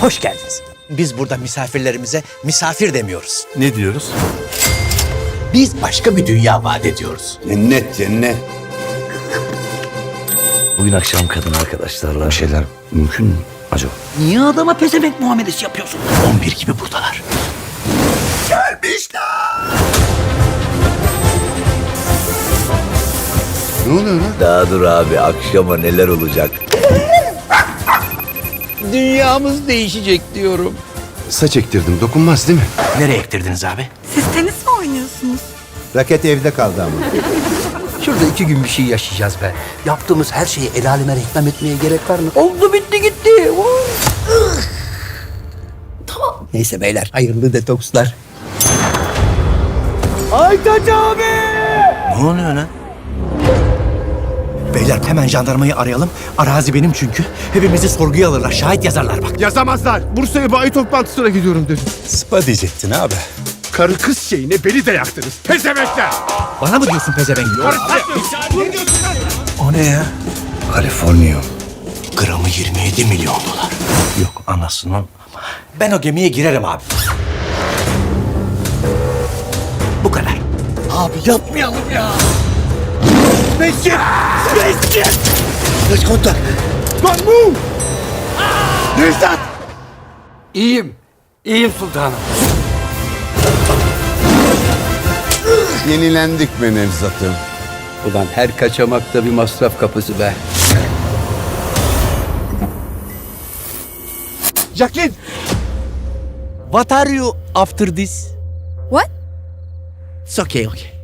hoş geldiniz. Biz burada misafirlerimize misafir demiyoruz. Ne diyoruz? Biz başka bir dünya vaat ediyoruz. Cennet cennet. Bugün akşam kadın arkadaşlarla bir şeyler mümkün mü acaba? Niye adama pezevenk muamelesi yapıyorsun? 11 gibi buradalar. Ne oluyor lan? Daha dur abi akşama neler olacak? Dünyamız değişecek diyorum. Saç ektirdim dokunmaz değil mi? Nereye ektirdiniz abi? Siz tenis mi oynuyorsunuz? Raket evde kaldı ama. Şurada iki gün bir şey yaşayacağız be. Yaptığımız her şeyi el aleme reklam etmeye gerek var mı? Oldu bitti gitti. tamam. Neyse beyler hayırlı detokslar. Ne oluyor lan? Beyler hemen jandarmayı arayalım. Arazi benim çünkü. Hepimizi sorguya alırlar. Şahit yazarlar bak. Yazamazlar. Bursa'ya bayi toplantısına gidiyorum dedim. Spa diyecektin abi. Karı kız şeyine beni de yaktınız. Pezemekler. Bana mı diyorsun pezevenk? O ne ya? Kaliforniya. Gramı 27 milyon dolar. Yok anasını. Ben o gemiye girerim abi. Bu kadar. Abi yapmayalım ya. Mescit! Mescit! Kaç kontak. Lan bu! Nevzat! İyiyim. İyiyim sultanım. Yenilendik be Nevzat'ım. Ulan her kaçamakta bir masraf kapısı be. Jacqueline! What are you after this? What? It's okay, okay.